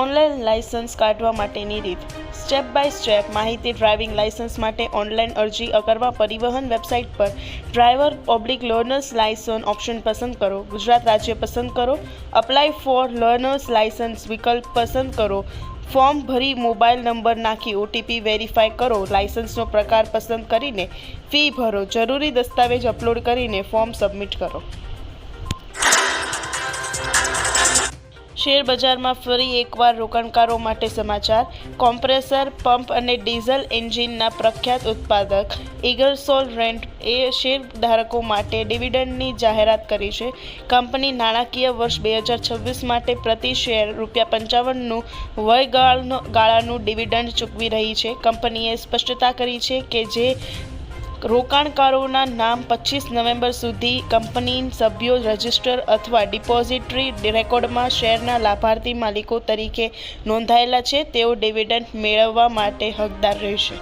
Online licence કાઢવા માટેની રીત. સ્ટેપ બાય સ્ટેપ માહિતી ડ્રાઇવિંગ લાયસન્સ માટે ઓનલાઈન અરજી કરવા પરિવહન વેબસાઇટ પર driver oblique learner's licence option પસંદ કરો. ગુજરાત રાજ્ય પસંદ કરો. અપ્લાય ફોર લર્નર્સ લાયસન્સ વિકલ્પ પસંદ કરો. ફોર્મ ભરી મોબાઈલ નંબર નાખી ઓટીપી વેરીફાઈ કરો. લાયસન્સનો પ્રકાર પસંદ કરીને ફી ભરો. જરૂરી દસ્તાવેજ અપલોડ કરીને ફોર્મ સબમિટ કરો. શેર બજારમાં ફરી એકવાર રોકાણકારો માટે સમાચાર. કોમ્પ્રેસર, પંપ અને ડીઝલ એન્જિનના પ્રખ્યાત ઉત્પાદક ઇગરસોલ રેન્ટ એ શેરધારકો માટે ડિવિડન્ડની જાહેરાત કરી છે. કંપની નાણાકીય વર્ષ બે હજાર છવ્વીસ માટે પ્રતિ શેર રૂપિયા પંચાવનનું વયગાળનો ગાળાનું ડિવિડન્ડ ચૂકવી રહી છે. કંપનીએ સ્પષ્ટતા કરી છે કે જે રોકાણકારોના નામ પચીસ નવેમ્બર સુધી કંપની સભ્યો રજિસ્ટર અથવા ડિપોઝિટરી રેકોર્ડમાં શેરના લાભાર્થી માલિકો તરીકે નોંધાયેલા છે, તેઓ ડિવિડન્ડ મેળવવા માટે હકદાર રહેશે.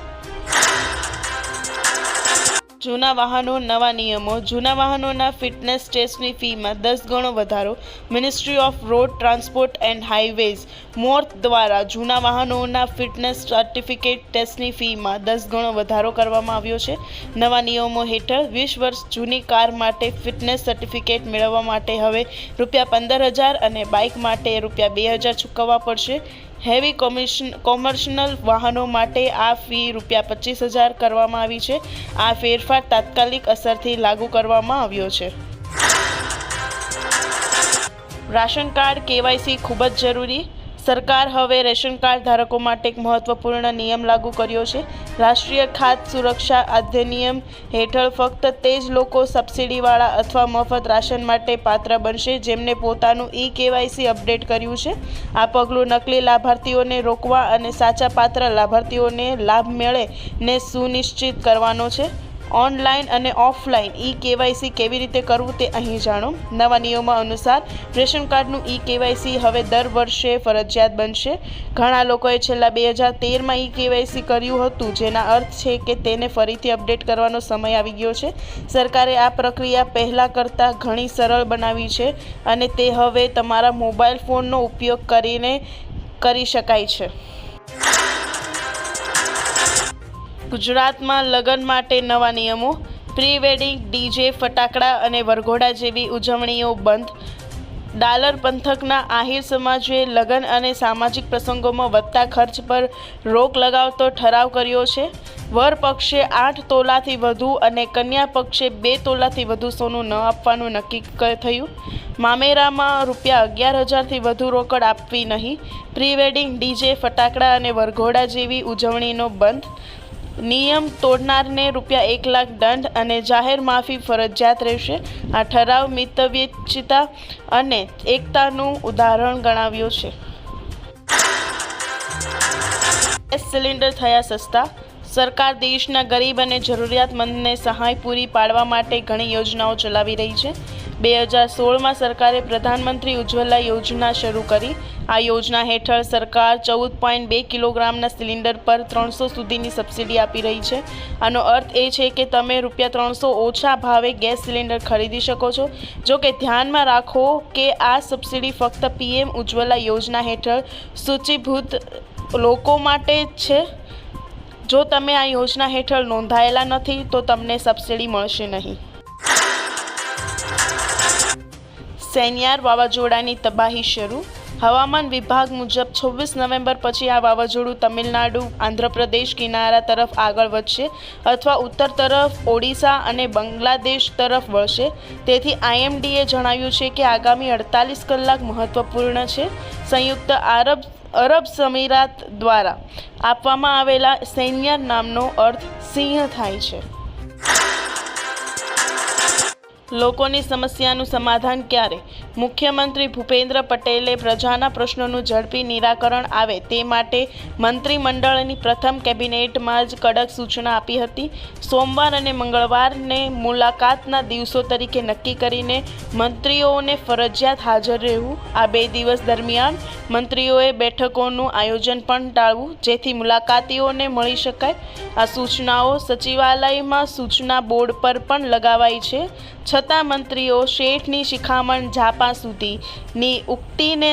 જૂના વાહનો, નવા નિયમો, જૂના વાહનોના ફિટનેસ ટેસ્ટની ફીમાં દસ ગણો વધારો ministry of road transport and highways MoRTH દ્વારા જૂના વાહનોના ફિટનેસ સર્ટિફિકેટ ટેસ્ટની ફીમાં દસ ગણો વધારો કરવામાં આવ્યો છે. નવા નિયમો હેઠળ વીસ વર્ષ જૂની કાર માટે ફિટનેસ સર્ટિફિકેટ મેળવવા માટે હવે રૂપિયા પંદર હજાર અને બાઇક માટે રૂપિયા બે હજાર ચૂકવવા પડશે. હેવી કોમિશન કોમર્શિયલ વાહનો માટે આ ફી રૂપિયા પચીસ હજાર કરવામાં આવી છે. આ ફેરફાર તાત્કાલિક અસરથી લાગુ કરવામાં આવ્યો છે. રાશન કાર્ડ કેવાયસી ખૂબ જ જરૂરી. સરકાર હવે રેશન કાર્ડ ધારકો માટે એક મહત્વપૂર્ણ નિયમ લાગુ કર્યો છે. રાષ્ટ્રીય ખાદ્ય સુરક્ષા અધિનિયમ હેઠળ ફક્ત તે જ લોકો સબસિડીવાળા અથવા મફત રાશન માટે પાત્ર બનશે જેમને પોતાનું ઈ કેવાયસી અપડેટ કર્યું છે. આ પગલું નકલી લાભાર્થીઓને રોકવા અને સાચા પાત્ર લાભાર્થીઓને લાભ મળે ને સુનિશ્ચિત કરવાનો છે. ઓનલાઈન અને ઓફલાઈન ઈ કેવાયસી કેવી રીતે કરવું તે અહીં જાણો. નવા નિયમો અનુસાર રેશન કાર્ડનું ઈ કેવાયસી હવે દર વર્ષે ફરજિયાત બનશે. ઘણા લોકોએ છેલ્લા બે હજાર તેરમાં ઈ કેવાયસી કર્યું હતું, જેના અર્થ છે કે તેને ફરીથી અપડેટ કરવાનો સમય આવી ગયો છે. સરકારે આ પ્રક્રિયા પહેલાં કરતાં ઘણી સરળ બનાવી છે અને તે હવે તમારા મોબાઈલ ફોનનો ઉપયોગ કરીને કરી શકાય છે. ગુજરાતમાં લગ્ન માટે નવા નિયમો પ્રી વેડિંગ ડીજે, ફટાકડા અને વરઘોડા જેવી ઉજવણીઓ બંધ. ડાલર પંથકના આહિર સમાજે લગ્ન અને સામાજિક પ્રસંગોમાં વધતા ખર્ચ પર રોક લગાવતો ઠરાવ કર્યો છે. વર પક્ષે આઠ તોલાથી વધુ અને કન્યા પક્ષે બે તોલાથી વધુ સોનું ન આપવાનું નક્કી થયું. મામેરામાં રૂપિયા અગિયાર હજારથી વધુ રોકડ આપવી નહીં. પ્રી વેડિંગ ડીજે, ફટાકડા અને વરઘોડા જેવી ઉજવણીનો બંધ. નિયમ તોડનારને રૂપિયા એક લાખ દંડ અને જાહેર માફી ફરજિયાત રહેશે. આ ઠરાવ મિતવ્યચિતા અને એકતાનું ઉદાહરણ ગણાવ્યો છે. ગેસ સિલિન્ડર થયા સસ્તા. સરકાર દેશના ગરીબ અને જરૂરિયાતમંદને સહાય પૂરી પાડવા માટે ઘણી યોજનાઓ ચલાવી રહી છે. બે હજાર સોળમાં સરકારે પ્રધાનમંત્રી ઉજ્જવલા યોજના શરૂ કરી. આ યોજના હેઠળ સરકાર ચૌદ પોઈન્ટ બે કિલોગ્રામના સિલિન્ડર પર ત્રણસો સુધીની સબસિડી આપી રહી છે. આનો અર્થ એ છે કે તમે રૂપિયા ત્રણસો ઓછા ભાવે ગેસ સિલિન્ડર ખરીદી શકો છો. જો કે ધ્યાનમાં રાખો કે આ સબસિડી ફક્ત પીએમ ઉજ્જવલા યોજના હેઠળ સૂચિભૂત લોકો માટે જ છે. જો તમે આ યોજના હેઠળ નોંધાયેલા નથી, તો તમને સબસિડી મળશે નહીં. સેન્યાર વાવાઝોડાની તબાહી શરૂ. હવામાન વિભાગ મુજબ છવ્વીસ નવેમ્બર પછી આ વાવાઝોડું તમિલનાડુ, આંધ્રપ્રદેશ, કિનારા તરફ આગળ વધશે અથવા ઉત્તર તરફ ઓડિશા અને બાંગ્લાદેશ તરફ વળશે. તેથી આઈએમડીએ જણાવ્યું છે કે આગામી અડતાલીસ કલાક મહત્વપૂર્ણ છે. સંયુક્ત આરબ, અરબ સમીરાત દ્વારા આપવામાં આવેલા સૈન્યાર નામનો અર્થ સિંહ થાય છે. લોકોની સમસ્યાનું સમાધાન ક્યારે? મુખ્યમંત્રી ભૂપેન્દ્ર પટેલે પ્રજાના પ્રશ્નોનું ઝડપી નિરાકરણ આવે તે માટે મંત્રીમંડળની પ્રથમ કેબિનેટમાં જ કડક સૂચના આપી હતી. સોમવાર અને મંગળવારને મુલાકાતના દિવસો તરીકે નક્કી કરીને મંત્રીઓને ફરજિયાત હાજર રહેવું આ બે દિવસ દરમિયાન મંત્રીઓએ બેઠકોનું આયોજન પણ ટાળવું જેથી મુલાકાતીઓને મળી શકાય. આ સૂચનાઓ સચિવાલયમાં સૂચના બોર્ડ પર પણ લગાવાઈ છે. છતાં મંત્રીઓ શેઠની શિખામણ ઝાપા બુઢાપા સુધીની ઉક્તિને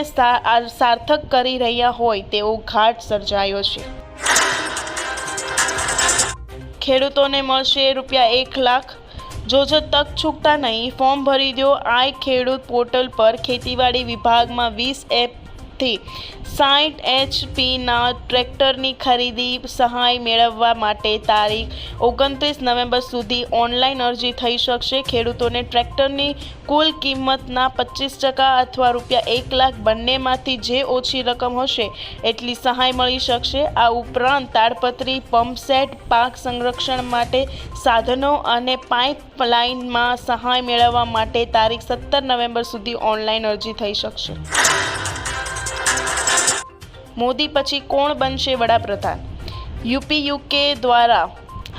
સાર્થક કરી રહ્યા હોય તેવો ઘાટ સર્જાયો છે. ખેડૂતોને મળશે રૂપિયા એક લાખ. જો જો તક ચૂકતા નહીં, ફોર્મ ભરી દો આઈ ખેડૂત પોર્ટલ પર ખેતીવાડી વિભાગમાં વીસ એપથી સાઠ એચપીના ટ્રેક્ટરની ખરીદી સહાય મેળવવા માટે તારીખ ઓગણત્રીસ નવેમ્બર સુધી ઓનલાઈન અરજી થઈ શકશે. ખેડૂતોને ટ્રેક્ટરની કુલ કિંમતના પચીસ ટકા અથવા રૂપિયા એક લાખ બંનેમાંથી જે ઓછી રકમ હશે એટલી સહાય મળી શકશે. આ ઉપરાંત તાડપત્રી, પંપસેટ, પાક સંરક્ષણ માટે સાધનો અને પાઇપલાઇનમાં સહાય મેળવવા માટે તારીખ સત્તર નવેમ્બર સુધી ઓનલાઈન અરજી થઈ શકશે. મોદી પછી કોણ બનશે વડાપ્રધાન? યુપી યુકે દ્વારા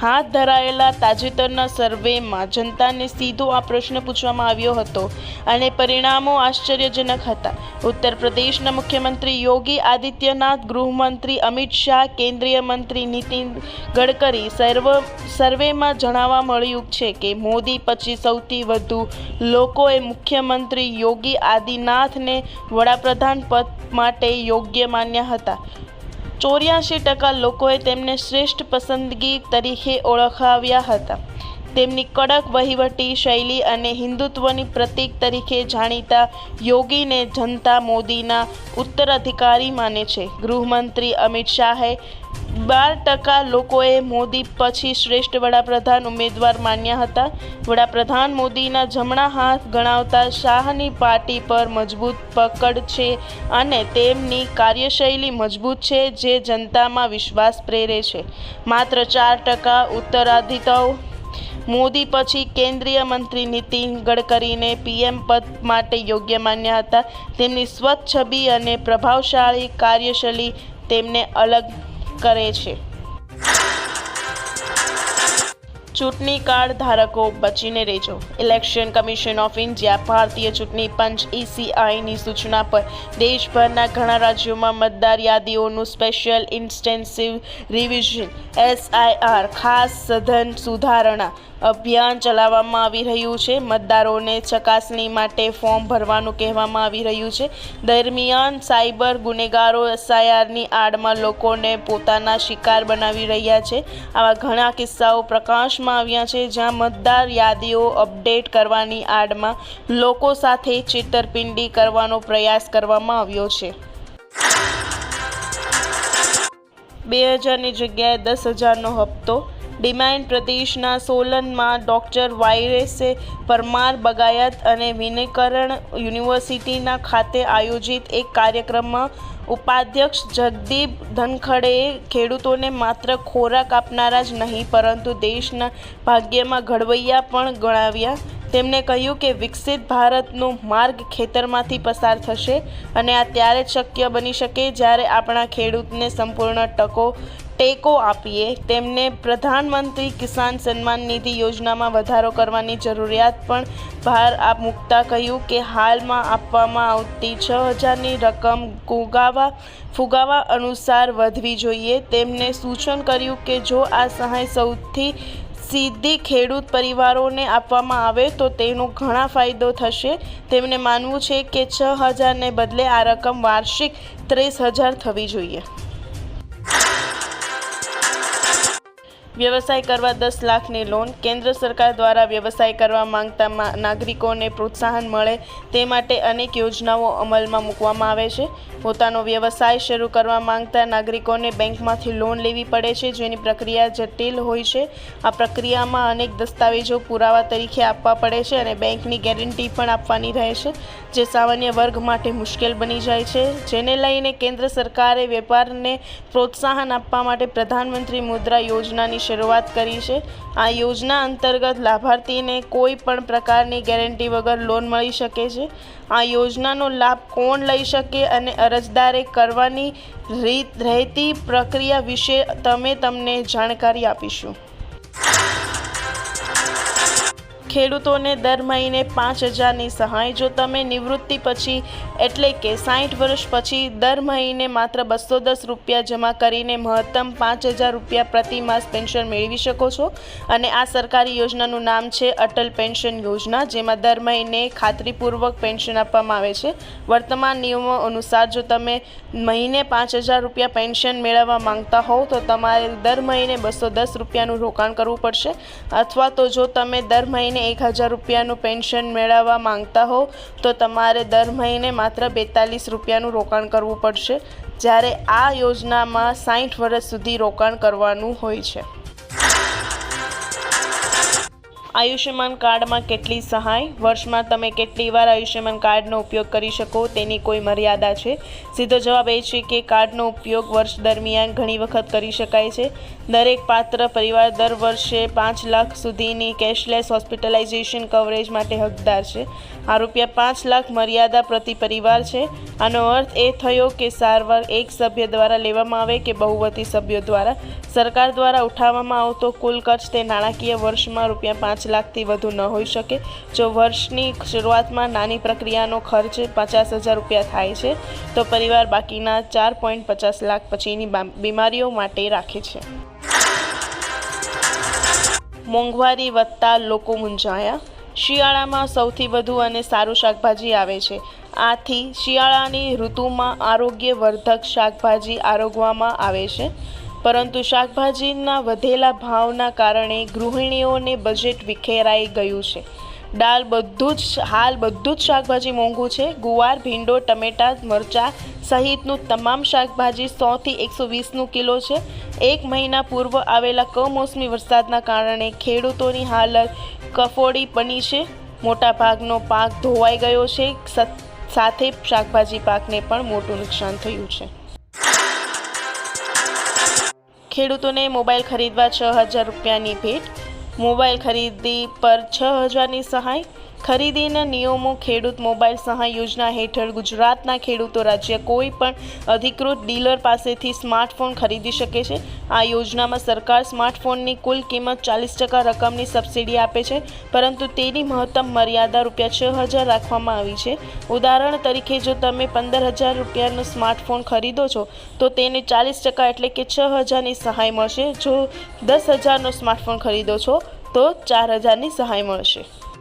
હાથ ધરાયેલા તાજેતરના સર્વેમાં જનતાને સીધો આ પ્રશ્ન પૂછવામાં આવ્યો હતો અને પરિણામો આશ્ચર્યજનક હતા. ઉત્તર પ્રદેશના મુખ્યમંત્રી યોગી આદિત્યનાથ, ગૃહમંત્રી અમિત શાહ, કેન્દ્રીય મંત્રી નીતિન ગડકરી સર્વ સર્વેમાં જણાવવા મળ્યું છે કે મોદી પછી સૌથી વધુ લોકોએ મુખ્યમંત્રી યોગી આદિનાથને વડાપ્રધાન પદ માટે યોગ્ય માન્યા હતા. ચોર્યાસી ટકા લોકોએ તેમને શ્રેષ્ઠ પસંદગી તરીકે ઓળખાવ્યા હતા. તેમની કડક વહીવટી શૈલી અને હિન્દુત્વની પ્રતીક તરીકે જાણીતા યોગીને જનતા મોદીના ઉત્તરાધિકારી માને છે. ગૃહમંત્રી અમિત શાહે બાર ટકા લોકોએ મોદી પછી શ્રેષ્ઠ વડાપ્રધાન ઉમેદવાર માન્યા હતા. વડાપ્રધાન મોદીના જમણા હાથ ગણાવતા શાહની પાર્ટી પર મજબૂત પકડ છે અને તેમની કાર્યશૈલી મજબૂત છે જે જનતામાં વિશ્વાસ પ્રેરે છે. માત્ર ચાર ટકા ઉત્તરાધિતાઓ મોદી પછી કેન્દ્રીય મંત્રી નીતિન ગડકરીને પીએમ પદ માટે યોગ્ય માન્યા હતા. તેમની સ્વચ્છ છબી અને પ્રભાવશાળી કાર્યશૈલી તેમને અલગ કરે છે ચૂંટણી કાર્ડ ધારકો બચીને રહેજો. ઇલેક્શન કમિશન ઓફ ઇન્ડિયા ભારતીય ચૂંટણી પંચ ઈસીઆઈની સૂચના પર દેશભરના ઘણા રાજ્યોમાં મતદાર યાદીઓનું સ્પેશિયલ ઇન્સ્ટેન્સિવ રિવિઝન, એસઆઈઆર ખાસ સઘન સુધારણા અભિયાન ચલાવવામાં આવી રહ્યું છે. મતદારોને ચકાસણી માટે ફોર્મ ભરવાનું કહેવામાં આવી રહ્યું છે. દરમિયાન સાયબર ગુનેગારો એસઆઈઆરની આડમાં લોકોને પોતાના શિકાર બનાવી રહ્યા છે. આવા ઘણા કિસ્સાઓ પ્રકાશમાં આવ્યા છે, જ્યાં મતદાર યાદીઓ અપડેટ કરવાની આડમાં લોકો સાથે છેતરપિંડી કરવાનો પ્રયાસ કરવામાં આવ્યો છે. બે હજારની જગ્યાએ દસ હજારનો હપ્તો. ડિમાન્ડ પ્રદેશના સોલનમાં ડૉક્ટર વાયરસે પરમાર બગાયત અને વિનયકરણ યુનિવર્સિટીના ખાતે આયોજિત એક કાર્યક્રમમાં ઉપાધ્યક્ષ જગદીપ ધનખડેએ ખેડૂતોને માત્ર ખોરાક આપનારા જ નહીં, પરંતુ દેશના ભાગ્યમાં ઘડવૈયા પણ ગણાવ્યા. તેમણે કહ્યું કે વિકસિત ભારતનો માર્ગ ખેતરમાંથી પસાર થશે અને આ ત્યારે જ શક્ય બની શકે જ્યારે આપણા ખેડૂતને સંપૂર્ણ ટકો, ટેકો આપીએ. તેમને પ્રધાનમંત્રી કિસાન સન્માન નિધિ યોજનામાં વધારો કરવાની જરૂરિયાત પણ ભાર આપ મૂકતા કહ્યું કે હાલમાં આપવામાં આવતી છ હજારની રકમ ફુગાવા ફુગાવા અનુસાર વધવી જોઈએ. તેમને સૂચન કર્યું કે જો આ સહાય સૌથી સીધી ખેડૂત પરિવારોને આપવામાં આવે તો તેનો ઘણા ફાયદો થશે. તેમને માનવું છે કે છ હજારને બદલે આ રકમ વાર્ષિક ત્રીસ હજાર થવી જોઈએ. વ્યવસાય કરવા દસ લાખની લોન કેન્દ્ર સરકાર દ્વારા વ્યવસાય કરવા માંગતા નાગરિકોને પ્રોત્સાહન મળે તે માટે અનેક યોજનાઓ અમલમાં મૂકવામાં આવે છે. પોતાનો વ્યવસાય શરૂ કરવા માંગતા નાગરિકોને બેંકમાંથી લોન લેવી પડે છે, જેની પ્રક્રિયા જટિલ હોય છે. આ પ્રક્રિયામાં અનેક દસ્તાવેજો પુરાવા તરીકે આપવા પડે છે અને બેંકની ગેરંટી પણ આપવાની રહે છે, જે સામાન્ય વર્ગ માટે મુશ્કેલ બની જાય છે. જેને લઈને કેન્દ્ર સરકારે વેપારને પ્રોત્સાહન આપવા માટે પ્રધાનમંત્રી મુદ્રા યોજનાની શરૂઆત કરી છે. આ યોજના અંતર્ગત લાભાર્થીને કોઈ પણ પ્રકારની ગેરંટી વગર લોન મળી શકે છે. આ યોજનાનો લાભ કોણ લઈ શકે અને અરજદારે કરવાની રીત રહેતી પ્રક્રિયા વિશે તમે તમને જાણકારી આપીશું. ખેડૂતોને દર મહિને પાંચ હજારની સહાય. જો તમે નિવૃત્તિ પછી, એટલે કે સાઠ વર્ષ પછી, દર મહિને માત્ર બસો દસ રૂપિયા જમા કરીને મહત્તમ પાંચ હજાર રૂપિયા પ્રતિ માસ પેન્શન મેળવી શકો છો. અને આ સરકારી યોજનાનું નામ છે અટલ પેન્શન યોજના, જેમાં દર મહિને ખાતરીપૂર્વક પેન્શન આપવામાં આવે છે. વર્તમાન નિયમો અનુસાર, જો તમે મહિને પાંચ હજાર રૂપિયા પેન્શન મેળવવા માંગતા હોવ, તો તમારે દર મહિને બસો દસ રૂપિયાનું રોકાણ કરવું પડશે. અથવા તો જો તમે દર મહિને એક હજાર રૂપિયાનું પેન્શન મેળવવા માંગતા હો, તો તમારે દર મહિને માત્ર બેતાલીસ રૂપિયાનું રોકાણ કરવું પડશે, જ્યારે આ યોજનામાં સાઠ વર્ષ સુધી રોકાણ કરવાનું હોય છે. આયુષ્યમાન કાર્ડમાં કેટલી સહાય? વર્ષમાં તમે કેટલી વાર આયુષ્યમાન કાર્ડનો ઉપયોગ કરી શકો? તેની કોઈ મર્યાદા છે? સીધો જવાબ એ છે કે કાર્ડનો ઉપયોગ વર્ષ દરમિયાન ઘણી વખત કરી શકાય છે. દરેક પાત્ર પરિવાર દર વર્ષે પાંચ લાખ સુધીની કેશલેસ હોસ્પિટલાઇઝેશન કવરેજ માટે હકદાર છે. આ રૂપિયા પાંચ લાખ મર્યાદા પ્રતિ પરિવાર છે. આનો અર્થ એ થયો કે સારવાર એક સભ્ય દ્વારા લેવામાં આવે કે બહુવતી સભ્યો દ્વારા? સરકાર દ્વારા ઉઠાવવામાં આવતો કુલ ખર્ચ તે નાણાકીય વર્ષમાં રૂપિયા પાંચ લાખથી વધુ ન હોઈ શકે. જો વર્ષની શરૂઆતમાં નાની પ્રક્રિયાનો ખર્ચ પચાસ હજાર રૂપિયા થાય છે, તો પરિવાર બાકીના ચાર પોઈન્ટ પચાસ લાખ પછીની બીમારીઓ માટે રાખે છે. મોંઘવારી વધતા લોકો મૂંઝાયા. શિયાળામાં સૌથી વધુ અને સારું શાકભાજી આવે છે. આથી શિયાળાની ઋતુમાં આરોગ્યવર્ધક શાકભાજી આરોગવામાં આવે છે. પરંતુ શાકભાજીના વધેલા ભાવના કારણે ગૃહિણીઓને બજેટ વિખેરાઈ ગયું છે. દાળ બધું જ હાલ બધું જ શાકભાજી મોંઘું છે. ગુવાર, ભીંડો, ટમેટા, મરચાં સહિતનું તમામ શાકભાજી સોથી એકસો વીસનું કિલો છે. એક મહિના પૂર્વ આવેલા કમોસમી વરસાદના કારણે ખેડૂતોની હાલત કફોડી બની છે. મોટા ભાગનો પાક ધોવાઈ ગયો છે. સાથે શાકભાજી પાકને પણ મોટું નુકસાન થયું છે. ખેડૂતોને મોબાઈલ ખરીદવા છ હજાર રૂપિયાની ભેટ. મોબાઈલ ખરીદી પર છ હજારની સહાય. ખરીદીના નિયમો ખેડૂત મોબાઈલ સહાય યોજના હેઠળ ગુજરાતના ખેડૂતો રાજ્ય કોઈ પણ અધિકૃત ડીલર પાસેથી સ્માર્ટફોન ખરીદી શકે છે. આ યોજનામાં સરકાર સ્માર્ટફોનની કુલ કિંમત ચાલીસ ટકા રકમની સબસિડી આપે છે, પરંતુ તેની મહત્તમ મર્યાદા રૂપિયા છ હજાર રાખવામાં આવી છે. ઉદાહરણ તરીકે, જો તમે પંદર હજાર રૂપિયાનો સ્માર્ટફોન ખરીદો છો, તો તેને ચાલીસ ટકા એટલે કે છ હજારની સહાય મળશે. જો દસ હજારનો સ્માર્ટફોન ખરીદો છો, તો ચાર હજારની સહાય મળશે.